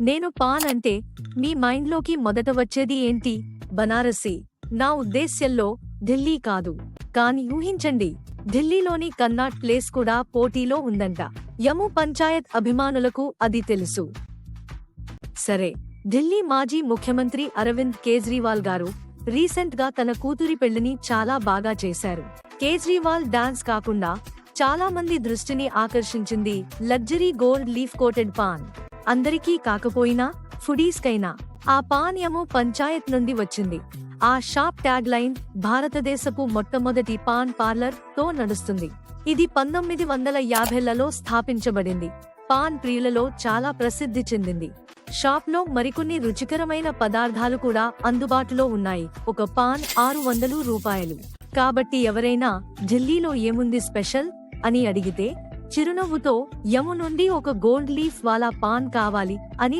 నేను పాన్ అంటే మీ మైండ్లోకి మొదట వచ్చేది ఏంటి? బనారసి. నా ఉద్దేశ్యంలో ఢిల్లీ కాదు. కాని ఊహించండి ఢిల్లీలోని కన్నాట్ ప్లేస్ కూడా పోటీలో ఉందంట. యము పంచాయత్ అభిమానులకు అది తెలుసు. సరే ఢిల్లీ మాజీ ముఖ్యమంత్రి అరవింద్ కేజ్రీవాల్ గారు రీసెంట్గా తన కూతురి పెళ్ళిని చాలా బాగా చేశారు. కేజ్రీవాల్ డాన్స్ కాకుండా చాలా మంది దృష్టిని ఆకర్షించింది luxury gold leaf coated paan. అందరికీ కాకపోయినా ఫుడీస్ కైనా ఆ పానీయము పంచాయత్ నుండి వచ్చింది. ఆ షాప్ ట్యాగ్ లైన్ భారతదేశపు మొట్టమొదటి పాన్ పార్లర్తో నడుస్తుంది. ఇది పంతొమ్మిది వందల యాభైలలో స్థాపించబడింది. పాన్ ప్రియులలో చాలా ప్రసిద్ధి చెందింది. షాప్లో మరికొన్ని రుచికరమైన పదార్థాలు కూడా అందుబాటులో ఉన్నాయి. ఒక పాన్ ఆరు వందలు రూపాయలు. కాబట్టి ఎవరైనా ఢిల్లీలో ఏముంది స్పెషల్? అని అడిగితే చిరునవ్వుతో యము నుండి ఒక గోల్డ్ లీఫ్ వాలా పాన్ కావాలి అని